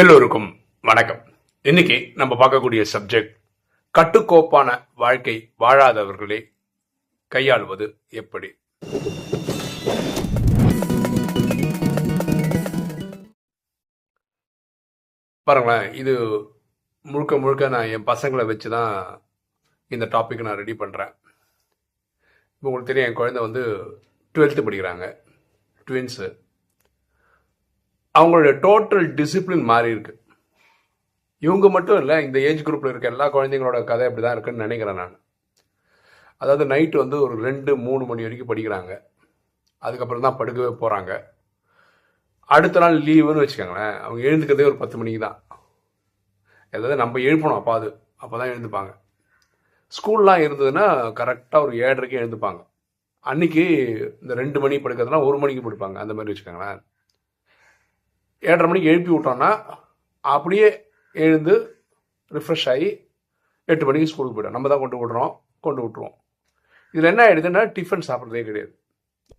எல்லோருக்கும் வணக்கம். இன்னைக்கு நம்ம பார்க்கக்கூடிய சப்ஜெக்ட் கட்டுக்கோப்பான வாழ்க்கை வாழாதவர்களை கையாளுவது எப்படி? பாருங்களேன் இது முழுக்க முழுக்க நான் என் பசங்களை வச்சு தான் இந்த டாபிக் நான் ரெடி பண்ணுறேன் இப்போ உங்களுக்கு தெரியும் என் குழந்தை வந்து டுவெல்த்து படிக்கிறாங்க. ட்வின்ஸு அவங்களுடைய டோட்டல் டிசிப்ளின் மாறி இருக்கு. இவங்க மட்டும் இல்லை இந்த ஏஜ் குரூப்பில் இருக்க எல்லா குழந்தைங்களோட கதை அப்படி தான் இருக்குன்னு நினைக்கிறேன் நான். அதாவது நைட்டு வந்து ஒரு ரெண்டு மூணு மணி வரைக்கும் படிக்கிறாங்க. அதுக்கப்புறம் தான் படுக்கவே போகிறாங்க அடுத்த நாள் லீவுன்னு வச்சுக்கோங்களேன் அவங்க எழுந்துக்கிறதே ஒரு பத்து மணிக்கு தான். அதாவது நம்ம எழுப்பணும் அப்போ அது. அப்போ தான் எழுந்துப்பாங்க ஸ்கூல்லாம் இருந்ததுன்னா கரெக்டாக ஒரு ஏழரைக்கு எழுந்துப்பாங்க. அன்னைக்கு இந்த ரெண்டு மணி படுக்கிறதுனா ஒரு மணிக்கு படுப்பாங்க. அந்த மாதிரி வச்சுக்கோங்களேன். ஏழரை மணிக்கு எழுப்பி விட்டோம்னா அப்படியே எழுந்து ரிஃப்ரெஷ் ஆகி எட்டு மணிக்கு ஸ்கூலுக்கு போய்டும் நம்ம தான் கொண்டு விடுறோம் கொண்டு விட்டுருவோம். இதில் என்ன ஆகிடுதுன்னா டிஃபன் சாப்பிட்றதே கிடையாது.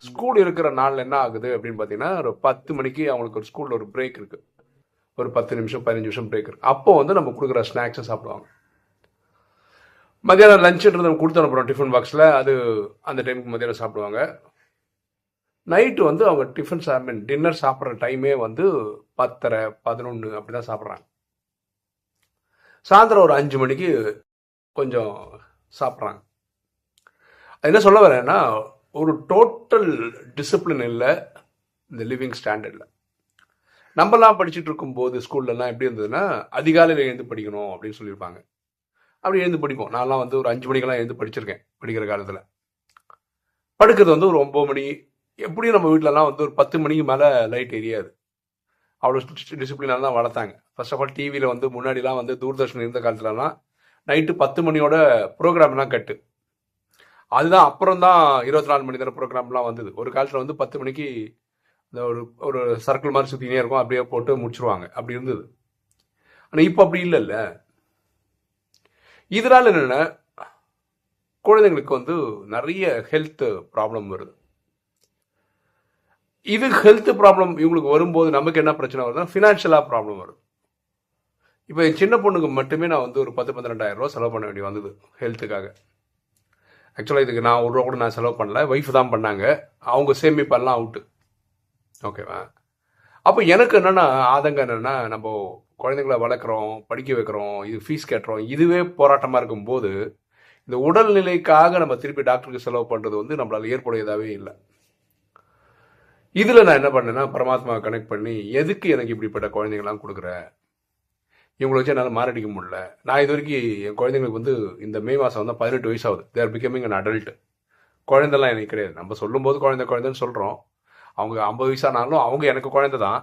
ஸ்கூல் இருக்கிற நாளில் என்ன ஆகுது அப்படின்னு பார்த்தீங்கன்னா ஒரு பத்து மணிக்கு அவங்களுக்கு ஒரு ஸ்கூலில் ஒரு பிரேக் இருக்குது ஒரு பத்து நிமிஷம் பதினஞ்சு நிமிஷம் பிரேக் இருக்குது அப்போ வந்து நம்ம கொடுக்குற ஸ்நாக்ஸை சாப்பிடுவாங்க. மதியானம் லஞ்சுன்றது நம்ம கொடுத்து அனுப்புகிறோம் டிஃபன் பாக்ஸில் அது அந்த டைமுக்கு மதியானம் சாப்பிடுவாங்க. நைட்டு வந்து அவங்க டிஃபன் சா மீன் டின்னர் சாப்பிட்ற டைமே வந்து பத்தரை பதினொன்று அப்படி தான் சாப்பிட்றாங்க. சாயந்தரம் ஒரு அஞ்சு மணிக்கு கொஞ்சம் சாப்பிட்றாங்க. என்ன சொல்ல வரேன்னா ஒரு டோட்டல் டிசிப்ளின் இல்லை இந்த லிவிங் ஸ்டாண்டர்டில் நம்மலாம் படிச்சுட்டு இருக்கும்போது ஸ்கூல்லலாம் எப்படி இருந்ததுன்னா அதிகாலையில் எழுந்து படிக்கணும் அப்படின்னு சொல்லியிருப்பாங்க. அப்படி எழுந்து படிப்போம். நான்லாம் வந்து ஒரு அஞ்சு மணிக்கெல்லாம் எழுந்து படிச்சிருக்கேன் படிக்கிற காலத்தில். படுக்கிறது வந்து ஒரு ஒம்பது மணி எப்படியும் நம்ம வீட்டிலலாம் வந்து ஒரு பத்து மணிக்கு மேலே லைட் எரியாது. அவ்வளோ டிசிப்ளினாக தான் வளர்த்தாங்க. ஃபர்ஸ்ட் ஆஃப் ஆல் டிவியில் வந்து முன்னாடிலாம் வந்து தூர்தர்ஷன் இருந்த காலத்துலலாம் நைட்டு பத்து மணியோட ப்ரோக்ராம்லாம் கட்டு. அதுதான் அப்புறம் தான் இருபத்தி நாலு மணி நேரம் ப்ரோக்ராம்லாம் வந்தது. ஒரு காலத்தில் வந்து பத்து மணிக்கு இந்த ஒரு ஒரு சர்க்கிள் மாதிரி சுற்றினே இருக்கும். அப்படியே போட்டு முடிச்சுருவாங்க. அப்படி இருந்தது. ஆனால் இப்போ அப்படி இல்லைல்ல. இதனால் என்னென்ன குழந்தைங்களுக்கு வந்து நிறைய ஹெல்த் ப்ராப்ளம் வருது. இது ஹெல்த் ப்ராப்ளம் இவங்களுக்கு வரும்போது நமக்கு என்ன பிரச்சனை வருதுன்னா ஃபினான்ஷியலாக ப்ராப்ளம் வரும். இப்போ என் சின்ன பொண்ணுக்கு மட்டுமே நான் வந்து ஒரு பத்து பன்னிரெண்டாயிரம் ரூபா செலவு பண்ண வேண்டி வந்தது ஹெல்த்துக்காக ஆக்சுவலாக இதுக்கு நான் ஒரு ரூபா கூட நான் செலவு பண்ணல ஒய்ஃப் தான் பண்ணாங்க. அவங்க சேமிப்பெல்லாம் அவுட்டு ஓகேவா அப்போ எனக்கு என்னென்னா ஆதங்கம் என்னென்னா நம்ம குழந்தைங்கள வளர்க்குறோம் படிக்க வைக்கிறோம் இது ஃபீஸ் கட்டுறோம் இதுவே போராட்டமாக இருக்கும்போது இந்த உடல்நிலைக்காக நம்ம திருப்பி டாக்டருக்கு செலவு பண்ணுறது வந்து நம்மளால் ஏற்புடையதாகவே இல்லை. இதில் நான் என்ன பண்ணேன்னா பரமாத்மாவை கனெக்ட் பண்ணி எதுக்கு எனக்கு இப்படிப்பட்ட குழந்தைங்களாம் கொடுக்குற? இவங்களை வச்சு என்னால் மாரடிக்க முடியல. நான் இது வரைக்கும் என் குழந்தைங்களுக்கு வந்து இந்த மே மாதம் வந்து பதினெட்டு வயசு ஆகுது தேர் பிகமிங் அன் அடல்ட் குழந்தைலாம் எனக்கு கிடையாது. நம்ம சொல்லும்போது குழந்தை குழந்தைன்னு சொல்கிறோம் அவங்க ஐம்பது வயசானாலும் அவங்க எனக்கு குழந்தை தான்.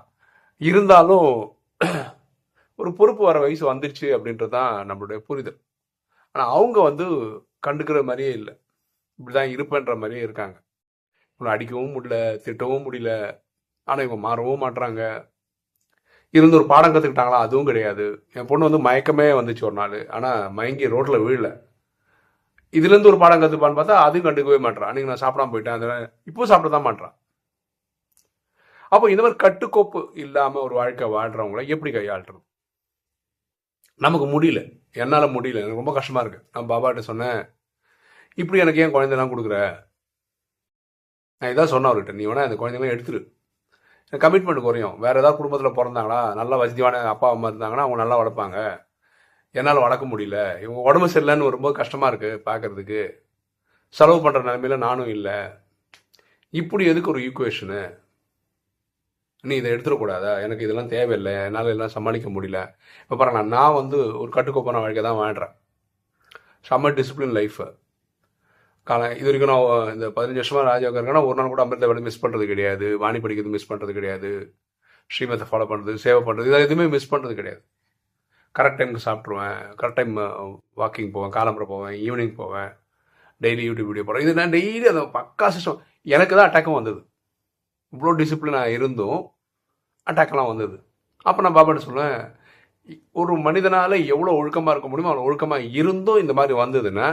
இருந்தாலும் ஒரு பொறுப்பு வர வயசு வந்துருச்சு அப்படின்றது தான் நம்மளுடைய புரிதல். ஆனால் அவங்க வந்து கண்டுக்கிற மாதிரியே இல்லை. இப்படி தான் இருப்பேன்ற மாதிரியே இருக்காங்க. இவனை அடிக்கவும் முடியல திட்டவும் முடியல. ஆனால் இவங்க மாறவும் மாட்டுறாங்க இருந்து ஒரு பாடம் கற்றுக்கிட்டாங்களா அதுவும் கிடையாது. என் பொண்ணு வந்து மயக்கமே வந்துச்சு ஒரு நாள். ஆனால் மயங்கி ரோட்டில் விழல. இதுலேருந்து ஒரு பாடம் கற்றுப்பான்னு பார்த்தா அதுவும் கண்டுக்கவே மாட்டேறான் அன்றைக்கி நான் சாப்பிடாம போயிட்டேன். அதில் இப்போ சாப்பிட தான் மாட்டேறான் அப்போ இந்த மாதிரி கட்டுக்கோப்பு இல்லாமல் ஒரு வாழ்க்கை வாழ்கிறவங்கள எப்படி கையாளுறது? நமக்கு முடியல. என்னால் முடியல. எனக்கு ரொம்ப கஷ்டமாக இருக்குது நான் பாபாட்ட சொன்னேன் இப்படி எனக்கு ஏன் குழந்தைலாம் கொடுக்குற? நான் இதான் சொன்னேன் அவர்கிட்ட நீ வேணா அந்த குழந்தைங்களாம் எடுத்துரு. கமிட்மெண்ட் குறையும். வேறு ஏதாவது குடும்பத்தில் பிறந்தாங்களா நல்ல வசதியான அப்பா அம்மா இருந்தாங்கன்னா அவங்க நல்லா வளர்ப்பாங்க. என்னால் வளர்க்க முடியல. இவங்க உடம்பு சரியில்லைன்னு வரும்போது கஷ்டமாக இருக்குது பார்க்குறதுக்கு செலவு பண்ணுற நிலமையில நானும் இல்லை. இப்படி எதுக்கு ஒரு ஈக்குவேஷனு நீ இதை எடுத்துடக்கூடாதா எனக்கு இதெல்லாம் தேவையில்லை. என்னால் எல்லாம் சமாளிக்க முடியல. இப்போ பாருங்க நான் வந்து ஒரு கட்டுக்கோப்பான வாழ்க்கை தான் வாழ்கிறேன் செம்ம டிசிப்ளின் லைஃபு காலம் இது வரைக்கும் நான் இந்த பதினஞ்சு வருஷமா ராஜாவுக்கு இருக்கேன்னா ஒரு நாள் கூட அமிர்த வேலை மிஸ் பண்ணுறது கிடையாது. வாணி படிக்கிறது மிஸ் பண்ணுறது கிடையாது. ஸ்ரீமத்தை ஃபாலோ பண்ணுறது சேவை பண்ணுறது இதை எதுவுமே மிஸ் பண்ணுறது கிடையாது. கரெக்ட் டைமுக்கு சாப்பிட்ருவேன் கரெக்ட் டைம் வாக்கிங் போவேன் காலம்புரை போவேன் ஈவினிங் போவேன். டெய்லி யூடியூப் வீடியோ போகிறேன் இது நான் டெய்லி அந்த பக்கா சிஸ்டம் எனக்கு தான் அட்டாக்கும் வந்தது. இவ்வளோ டிசிப்ளினாக இருந்தும் அட்டாக்கெல்லாம் வந்தது. அப்போ நான் பாபாட்ட சொல்லுவேன் ஒரு மனிதனால் எவ்வளோ ஒழுக்கமாக இருக்க முடியுமோ அவ்வளோ ஒழுக்கமாக இருந்தும் இந்த மாதிரி வந்ததுன்னா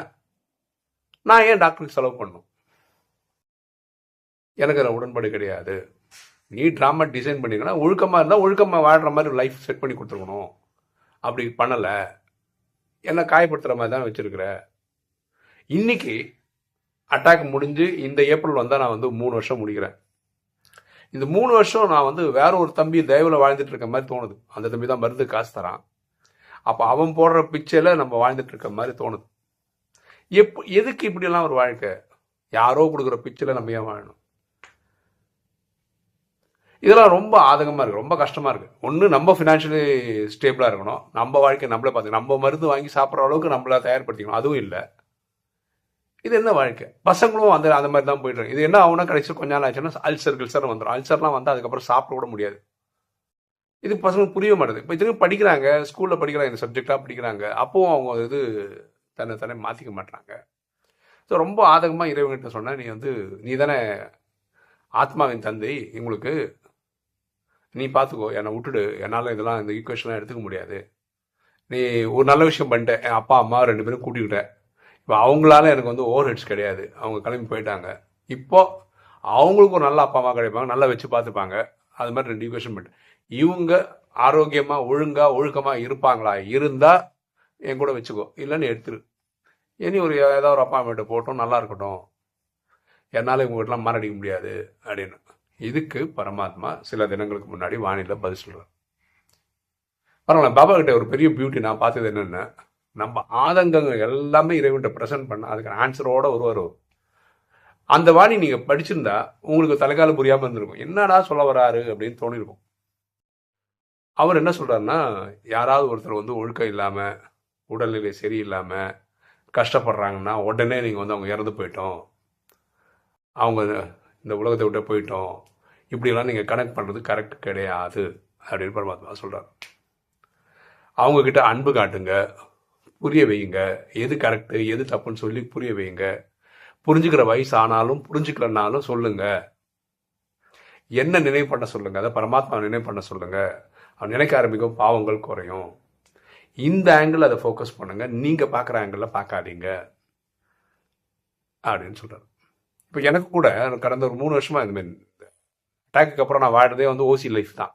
நான் ஏன் டாக்டருக்கு செலவு பண்ணும் எனக்கு அதில் உடன்பாடு கிடையாது. நீ ட்ராமா டிசைன் பண்ணிங்கன்னா ஒழுக்கமாக இருந்தால் ஒழுக்கமாக வாழ்கிற மாதிரி லைஃப் செட் பண்ணி கொடுத்துருக்கணும். அப்படி பண்ணலை. என்னை காயப்படுத்துகிற மாதிரி தான் வச்சுருக்கிற. இன்னைக்கு அட்டாக் முடிஞ்சு இந்த ஏப்ரல் வந்தால் நான் வந்து மூணு வருஷம் முடிக்கிறேன். இந்த மூணு வருஷம் நான் வந்து வேற ஒரு தம்பி தயவில் வாழ்ந்துட்டு இருக்க மாதிரி தோணுது. அந்த தம்பி தான் மருந்து காசு தரான். அப்போ அவன் போடுற பிச்சையில் நம்ம வாழ்ந்துட்டு இருக்க மாதிரி தோணுது. எப் எதுக்கு இப்படியெல்லாம் ஒரு வாழ்க்கை? யாரோ கொடுக்குற பிச்சில் நம்ம ஏன் வாழணும்? இதெல்லாம் ரொம்ப ஆதங்கமாக இருக்குது ரொம்ப கஷ்டமாக இருக்குது ஒன்று நம்ம ஃபினான்ஷியலி ஸ்டேபிளாக இருக்கணும். நம்ம வாழ்க்கை நம்மளே பார்த்துக்கணும். நம்ம மருந்து வாங்கி சாப்பிட்ற அளவுக்கு நம்மள தயார்படுத்திக்கணும். அதுவும் இல்லை. இது என்ன வாழ்க்கை? பசங்களும் அந்த அந்த மாதிரி தான் போயிட்டு இது என்ன ஆகுனா கடைசி கொஞ்ச நாள் ஆச்சுன்னா அல்சர் கில்சர் வந்துடும் அல்சர்லாம் வந்து அதுக்கப்புறம் சாப்பிட கூட முடியாது. இது பசங்களுக்கு புரிய மாட்டேது இப்போ இதுக்கு படிக்கிறாங்க ஸ்கூலில் படிக்கிறாங்க இந்த சப்ஜெக்டாக படிக்கிறாங்க. அப்போவும் அவங்க இது தன்னை தானே மாற்றிக்க மாட்டாங்க ஸோ ரொம்ப ஆதகமாக இறைவன்கிட்ட சொன்னால் நீ வந்து நீ தானே ஆத்மாவின் தந்தை உங்களுக்கு நீ பார்த்துக்கோ என்னை விட்டுடு என்னால் இதெல்லாம் இந்த ஈக்குவேஷன்லாம் எடுத்துக்க முடியாது. நீ ஒரு நல்ல விஷயம் பண்ணிட்டேன் என் அப்பா அம்மா ரெண்டு பேரும் கூட்டிக்கிட்டேன் இப்போ அவங்களால எனக்கு வந்து ஓவர் ஹெட்ஸ் கிடையாது. அவங்க கிளம்பி போயிட்டாங்க. இப்போது அவங்களுக்கு ஒரு நல்ல அப்பா அம்மா கிடைப்பாங்க நல்லா வச்சு பார்த்துப்பாங்க அது மாதிரி ரெண்டு ஈக்குவேஷன் பண்ணிட்டு. இவங்க ஆரோக்கியமாக ஒழுங்காக ஒழுக்கமாக இருப்பாங்களா? இருந்தால் என் கூட வச்சுக்கோ. இல்லைன்னு எடுத்துரு. இனி ஒரு ஏதாவது ஒரு அப்பா போட்டோம் நல்லா இருக்கட்டும். என்னால் உங்கள்கிட்டலாம் வீட்டெலாம் முடியாது அப்படின்னு. இதுக்கு பரமாத்மா சில தினங்களுக்கு முன்னாடி வானிலை பதில் சொல்கிறார் பரவாயில்ல பாபா கிட்ட ஒரு பெரிய பியூட்டி நான் பார்த்தது என்னென்ன நம்ம ஆதங்கங்கள் எல்லாமே இறைவன்கிட்ட ப்ரெசென்ட் பண்ண அதுக்கு ஆன்சரோட ஒருவர் அந்த வாணி நீங்கள் படிச்சிருந்தா உங்களுக்கு தலைக்கால புரியாமல் இருந்திருக்கும். என்னடா சொல்ல வராரு அப்படின்னு தோணிருக்கும். அவர் என்ன சொல்கிறாருன்னா யாராவது ஒருத்தர் வந்து ஒழுக்கம் இல்லாமல் உடல்நிலை சரியில்லாமல் கஷ்டப்படுறாங்கன்னா உடனே நீங்கள் வந்து அவங்க இறந்து போயிட்டோம். அவங்க இந்த உலகத்தை விட்டு போயிட்டோம். இப்படிலாம் நீங்கள் கனெக்ட் பண்ணுறது கரெக்ட் கிடையாது அப்படின்னு பரமாத்மா சொல்கிறார் அவங்கக்கிட்ட அன்பு காட்டுங்க புரிய வையுங்க. எது கரெக்டு எது தப்புன்னு சொல்லி புரிய வையுங்க. புரிஞ்சுக்கிற வயசு ஆனாலும் புரிஞ்சுக்கலனாலும் சொல்லுங்கள் என்ன நினைவு பண்ண சொல்லுங்கள் அதை பரமாத்மா நினைவு பண்ண சொல்லுங்கள் அவன் நினைக்க ஆரம்பிக்கும் பாவங்கள் குறையும். இந்த ஆங்கிள் அதை ஃபோக்கஸ் பண்ணுங்க. நீங்கள் பார்க்குற ஆங்கிளில் பார்க்காதீங்க. அப்படின்னு சொல்கிறார் இப்போ எனக்கு கூட கடந்த ஒரு மூணு வருஷமாக இந்த அட்டாக்கு அப்புறம் நான் வாழ்றதே வந்து ஓசி லைஃப் தான்.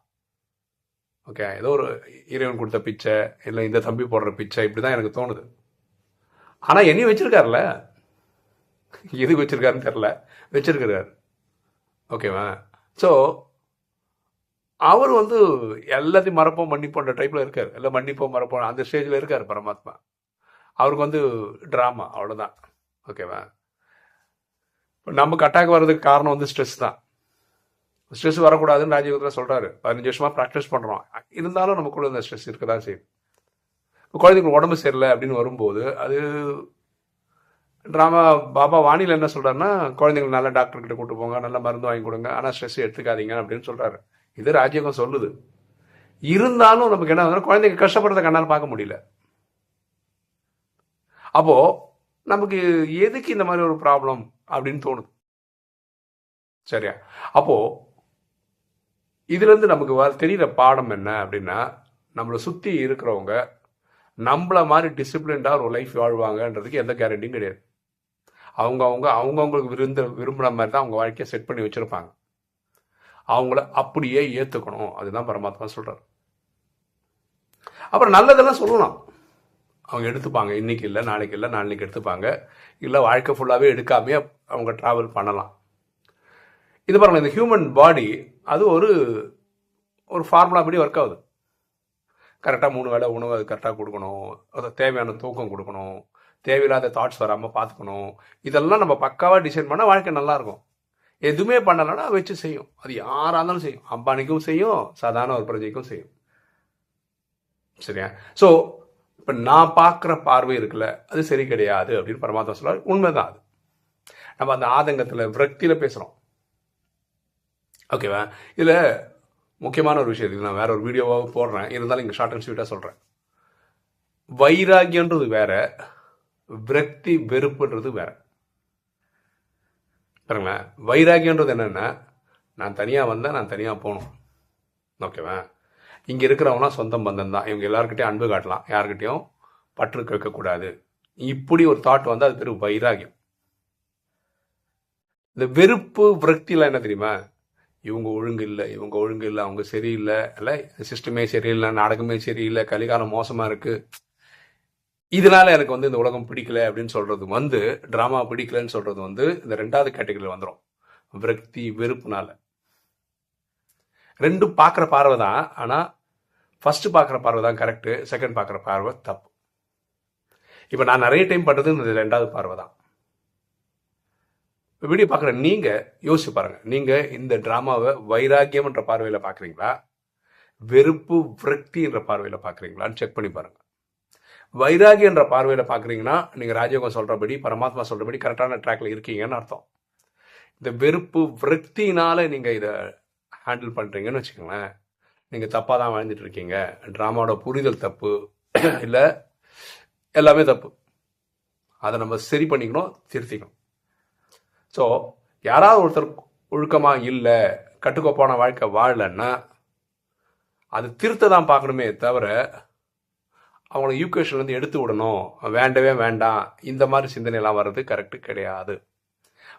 ஓகே ஏதோ ஒரு இறைவன் கொடுத்த பிச்சை இல்லை இந்த தம்பி போடுற பிச்சை இப்படி தான் எனக்கு தோணுது. ஆனால் என்னையும் வச்சிருக்காருல்ல? எதுக்கு வச்சிருக்காருன்னு தெரில வச்சுருக்கிறார். ஓகேவா ஸோ அவர் வந்து எல்லாத்தையும் மறப்போம் மன்னிப்போன்ற டைப்பில் இருக்கார். எல்லாம் மன்னிப்போம் மறப்போம் அந்த ஸ்டேஜில் இருக்கார் பரமாத்மா. அவருக்கு வந்து ட்ராமா அவ்வளோதான் ஓகேவா இப்போ நமக்கு அட்டாக் வர்றதுக்கு காரணம் வந்து ஸ்ட்ரெஸ் தான். ஸ்ட்ரெஸ் வரக்கூடாதுன்னு ராஜீவத்தில் சொல்கிறாரு பதினஞ்சு வருஷமாக ப்ராக்டிஸ் பண்ணுறோம் இருந்தாலும் நமக்குள்ள இந்த ஸ்ட்ரெஸ் இருக்க தான் செய்யும். இப்போ குழந்தைங்களுக்கு உடம்பு சரியில்லை அப்படின்னு வரும்போது அது ட்ராமா பாபா வானியில் என்ன சொல்கிறாருன்னா குழந்தைங்களுக்கு நல்ல டாக்டர்கிட்ட கூட்டு போங்க நல்ல மருந்து வாங்கி கொடுங்க ஆனால் ஸ்ட்ரெஸ் எடுத்துக்காதீங்க அப்படின்னு சொல்கிறாரு இது ராஜ்யகம் சொல்லுது. இருந்தாலும் நமக்கு என்ன ஆகுதுன்னா குழந்தைங்க கஷ்டப்படுறத கண்ணால் பார்க்க முடியல. அப்போ நமக்கு எதுக்கு இந்த மாதிரி ஒரு ப்ராப்ளம் அப்படின்னு தோணுது? சரியா? அப்போ இதுலேருந்து நமக்கு வ தெரிகிற பாடம் என்ன அப்படின்னா நம்மளை சுற்றி இருக்கிறவங்க நம்மள மாதிரி டிசிப்ளின்டாக ஒரு லைஃப் வாழ்வாங்கன்றதுக்கு எந்த கேரண்டியும் கிடையாது. அவங்க அவங்க அவங்கவுங்களுக்கு விருந்த விரும்புகிற மாதிரி தான் அவங்க வாழ்க்கையை செட் பண்ணி வச்சுருப்பாங்க. அவங்கள அப்படியே ஏற்றுக்கணும் அதுதான் பரமாத்மா சொல்கிறார் அப்புறம் நல்லதெல்லாம் சொல்லலாம். அவங்க எடுத்துப்பாங்க. இன்னைக்கு இல்லை நாளைக்கு இல்லை நாளைக்கு எடுத்துப்பாங்க. இல்லை வாழ்க்கை ஃபுல்லாகவே எடுக்காமே அவங்க ட்ராவல் பண்ணலாம். இது பாருங்கள் இந்த ஹியூமன் பாடி அது ஒரு ஒரு ஃபார்முலா படி ஒர்க் ஆகுது. கரெக்டாக மூணு வேளை உணவு அது கரெக்டாக கொடுக்கணும். அதை தேவையான தூக்கம் கொடுக்கணும். தேவையில்லாத தாட்ஸ் வராமல் பார்த்துக்கணும். இதெல்லாம் நம்ம பக்காவாக டிசைன் பண்ணால் வாழ்க்கை நல்லாயிருக்கும் எதுவுமே பண்ணலைன்னா வச்சு செய்யும். அது யாராக இருந்தாலும் செய்யும். அம்பானிக்கும் செய்யும் சாதாரண ஒரு பிரஜைக்கும் செய்யும். சரியா? ஸோ இப்போ நான் பார்க்குற பார்வை இருக்குல்ல அது சரி கிடையாது அப்படின்னு பரமாத்மா சொல்கிறார் உண்மைதான் அது. நம்ம அந்த ஆதங்கத்தில் விரக்தியில் பேசுகிறோம் ஓகேவா? இதில் முக்கியமான ஒரு விஷயம் நான் வேற ஒரு வீடியோவாக போடுறேன். இருந்தாலும் இங்கே ஷார்ட் அண்ட் ஸ்வீட்டாக சொல்கிறேன் வைராகியன்றது வேற விரக்தி வெறுப்புன்றது வேற. பாருங்களேன் வைராகியன்றது என்னென்னா நான் தனியாக வந்தேன் நான் தனியாக போகணும். ஓகேவா? இங்கே இருக்கிறவங்களாம் சொந்தம் பந்தம் தான் இவங்க எல்லாருக்கிட்டையும் அன்பு காட்டலாம். யாருக்கிட்டையும் பற்று கேட்கக்கூடாது இப்படி ஒரு தாட் வந்து அது பேர் வைராகியம். இந்த வெறுப்பு விரக்தியெலாம் என்ன தெரியுமா? இவங்க ஒழுங்கு இல்லை இவங்க ஒழுங்கு இல்லை அவங்க சரியில்லை இல்லை சிஸ்டமே சரியில்லை நாடகமே சரியில்லை கலிகாலம் மோசமாக இருக்குது இதனால எனக்கு வந்து இந்த உலகம் பிடிக்கல அப்படின்னு சொல்றது வந்து ட்ராமா பிடிக்கலன்னு சொல்றது வந்து இந்த ரெண்டாவது கேட்டகரியில் வந்துடும் விரக்தி வெறுப்புனால. ரெண்டும் பார்க்குற பார்வை தான் ஆனால் ஃபர்ஸ்ட் பார்க்குற பார்வை தான் கரெக்டு செகண்ட் பார்க்குற பார்வை தப்பு. இப்போ நான் நிறைய டைம் பண்ணுறது இந்த ரெண்டாவது பார்வை தான். இப்போ வீடியோ பார்க்குற நீங்கள் யோசிச்சு பாருங்கள் நீங்கள் இந்த ட்ராமாவை வைராக்கியம்ன்ற பார்வையில் பார்க்குறீங்களா? வெறுப்பு விரக்தின்ற பார்வையில் பார்க்குறீங்களான்னு செக் பண்ணி பாருங்கள் வைராகி என்ற பார்வையில் பார்க்குறீங்கன்னா நீங்கள் ராஜயோகம் சொல்கிறபடி பரமாத்மா சொல்கிறபடி கரெக்டான ட்ராக்ல இருக்கீங்கன்னு அர்த்தம். இந்த வெறுப்பு விரக்தினால் நீங்கள் இதை ஹேண்டில் பண்ணுறீங்கன்னு வச்சுக்கோங்களேன். நீங்கள் தப்பாக தான் வாழ்ந்துட்டு இருக்கீங்க. ட்ராமாவோட புரிதல் தப்பு. இல்லை எல்லாமே தப்பு. அதை நம்ம சரி பண்ணிக்கணும் திருத்திக்கணும். ஸோ யாராவது ஒருத்தர் ஒழுக்கமாக இல்லை கட்டுக்கோப்பான வாழ்க்கை வாழலைன்னா அது திருத்த தான் பார்க்கணுமே தவிர அவங்கள யூகேஷன்லேருந்து எடுத்து விடணும். வேண்டவே வேண்டாம். இந்த மாதிரி சிந்தனையெல்லாம் வர்றது கரெக்டு கிடையாது.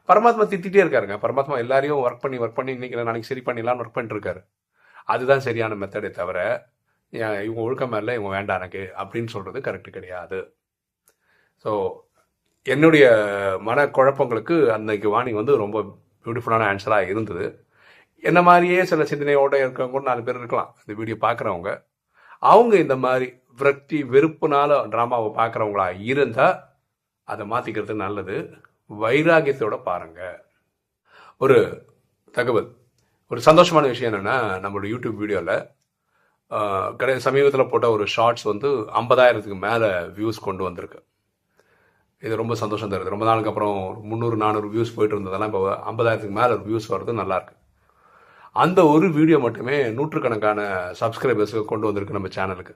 பரமாத்மா திட்டிகிட்டே இருக்காருங்க. பரமாத்மா எல்லாரையும் ஒர்க் பண்ணி ஒர்க் பண்ணி இன்னைக்கு நாளைக்கு சரி பண்ணிடலாம்னு ஒர்க் பண்ணிட்டுருக்காரு அதுதான் சரியான மெத்தடே தவிர இவங்க ஒழுக்கமாக இல்லை இவங்க வேண்டாம் எனக்கு அப்படின்னு சொல்கிறது கரெக்டு கிடையாது. ஸோ என்னுடைய மன குழப்பங்களுக்கு அன்னைக்கு வாணி வந்து ரொம்ப பியூட்டிஃபுல்லான ஆன்சராக இருந்தது. என்ன மாதிரியே சில சிந்தனையோடு இருக்கவங்க கூட நாலு பேர் இருக்கலாம். இந்த வீடியோ பார்க்குறவங்க. அவங்க இந்த மாதிரி விரக்தி வெறுப்புனால ட்ராமாவை பார்க்குறவங்களா இருந்தால் அதை மாற்றிக்கிறது நல்லது. வைராகியத்தோட பாருங்க. ஒரு தகவல். ஒரு சந்தோஷமான விஷயம் என்னென்னா நம்மளோட யூடியூப் வீடியோவில் கடை சமீபத்தில் போட்ட ஒரு ஷார்ட்ஸ் வந்து ஐம்பதாயிரத்துக்கு மேலே வியூஸ் கொண்டு வந்திருக்கு. இது ரொம்ப சந்தோஷம் தருது. ரொம்ப நாளுக்கு அப்புறம் முந்நூறு நானூறு வியூஸ் போயிட்டு இருந்ததெல்லாம் இப்போ ஐம்பதாயிரத்துக்கு மேலே வியூஸ் வர்றது நல்லாயிருக்கு அந்த ஒரு வீடியோ மட்டுமே நூற்றுக்கணக்கான சப்ஸ்கிரைபர்ஸுக்கு கொண்டு வந்திருக்கு நம்ம சேனலுக்கு.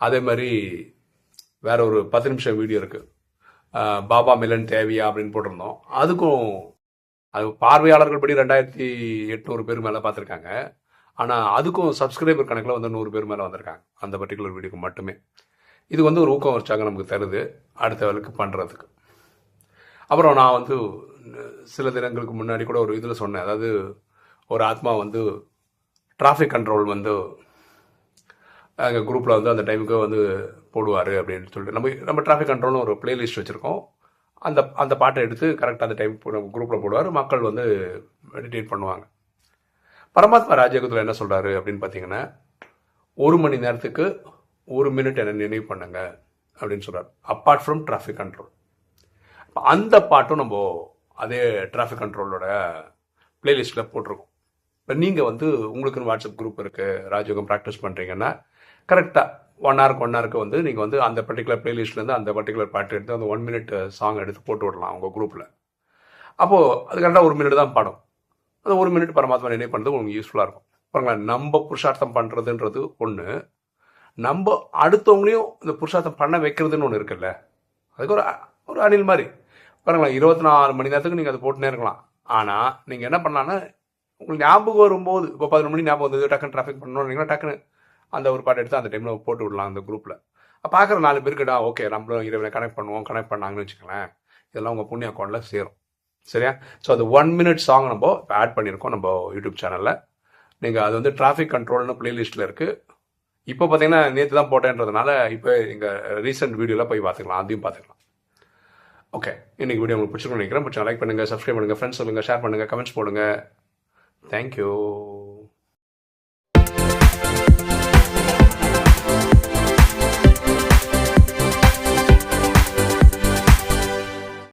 அதே மாதிரி வேற ஒரு பத்து நிமிஷம் வீடியோ இருக்குது பாபா மிலன் தேவையா அப்படின்னு போட்டிருந்தோம். அதுக்கும் அது பார்வையாளர்கள் படி ரெண்டாயிரத்தி எட்நூறு பேர் மேலே பார்த்துருக்காங்க. ஆனால் அதுக்கும் சப்ஸ்கிரைபர் கணக்கில் வந்து நூறு பேர் மேலே வந்திருக்காங்க. அந்த பர்டிகுலர் வீடியோக்கு மட்டுமே. இது வந்து ஒரு ஊக்கம் உற்சாகம் நமக்கு தருது. அடுத்த வேலைக்கு பண்ணுறதுக்கு அப்புறம் நான் வந்து சில தினங்களுக்கு முன்னாடி கூட ஒரு இதில் சொன்னேன். அதாவது ஒரு ஆத்மா வந்து டிராஃபிக் கண்ட்ரோல் வந்து எங்கள் குரூப்பில் வந்து அந்த டைமுக்கு வந்து போடுவார் அப்படின்னு சொல்லிட்டு. நம்ம நம்ம டிராஃபிக் கண்ட்ரோல்னு ஒரு பிளேலிஸ்ட் வச்சுருக்கோம். அந்த அந்த பாட்டை எடுத்து கரெக்டாக அந்த டைம் நம்ம குரூப்பில் போடுவார். மக்கள் வந்து மெடிடேட் பண்ணுவாங்க. பரமாத்மா ராஜயோகத்தில் என்ன சொல்கிறாரு அப்படின்னு பார்த்தீங்கன்னா ஒரு மணி நேரத்துக்கு ஒரு மினிட் என்ன நினைவு பண்ணுங்க அப்படின்னு சொல்கிறார் அப்பார்ட் ஃப்ரம் டிராஃபிக் கண்ட்ரோல் அந்த பாட்டும் நம்ம அதே டிராஃபிக் கண்ட்ரோலோட பிளேலிஸ்ட்டில் போட்டிருக்கோம். இப்போ நீங்கள் வந்து உங்களுக்குன்னு வாட்ஸ்அப் குரூப் இருக்குது ராஜயோகம் ப்ராக்டிஸ் பண்ணுறீங்கன்னா கரெக்டாக ஒன் ஹவருக்கு ஒன் ஹவருக்கு வந்து நீங்கள் வந்து அந்த பர்டிகுலர் பிளேலிஸ்ட்லேருந்து அந்த பர்டிகுலர் பாட்டு எடுத்து அந்த ஒன் மினிட் சாங் எடுத்து போட்டு விடலாம் உங்கள் குரூப்பில் அப்போது அது கரெக்டாக ஒரு மினிட் தான் பாடும். அந்த ஒரு மினிட் பரமாத்மா நினைவு பண்ணுறது உங்களுக்கு யூஸ்ஃபுல்லாக இருக்கும். பாருங்களேன் நம்ம புருஷார்த்தம் பண்ணுறதுன்றது ஒன்று நம்ம அடுத்தவங்களையும் இந்த புருஷார்த்தம் பண்ண வைக்கிறதுன்னு ஒன்று இருக்குல்ல. அதுக்கு ஒரு ஒரு அணில் மாதிரி. பாருங்களேன் இருபத்தி நாலு மணி நேரத்துக்கு நீங்கள் அதை போட்டுனே இருக்கலாம். ஆனால் நீங்கள் என்ன பண்ணலான்னா உங்களுக்கு ஞாபகம் வரும்போது இப்போ பதினொரு மணி ஞாபகம் வந்தது டக்குன்னு டிராஃபிக் பண்ணணும் டக்குன்னு அந்த ஒரு பாட்டு எடுத்து அந்த டைமில் போட்டு விடலாம் அந்த குரூப்பில் பார்க்குற நாலு பேருக்குடா ஓகே நம்மளும் இறைவனை கனெக்ட் பண்ணுவோம் கனெக்ட் பண்ணாங்கன்னு வச்சுக்கோங்களேன் இதெல்லாம் உங்கள் புண்ணிய அக்கௌண்ட்டில் சேரும். சரியா? ஸோ அது ஒன் மினிட் சாங் நம்ம இப்போ ஆட் பண்ணியிருக்கோம் நம்ம யூடியூப் சேனலில் நீங்கள் அது வந்து டிராஃபிக் கண்ட்ரோல்னு பிளேலிஸ்ட்டில் இருக்குது இப்போ பார்த்தீங்கன்னா நேற்று தான் போட்டேன்றதுனால இப்போ எங்கள் ரீசெண்ட் வீடியோவில் போய் பார்த்துக்கலாம் அதையும் பார்த்துக்கலாம். ஓகே இன்னைக்கு வீடியோ உங்களுக்கு பிடிச்சிருக்கோம் நினைக்கிறேன். பிடிச்சா லைக் பண்ணுங்கள் சப்ஸ்கிரைப் பண்ணுங்கள் ஃப்ரெண்ட்ஸ் சொல்லுங்கள் ஷேர் பண்ணுங்கள் கமெண்ட்ஸ் thank you.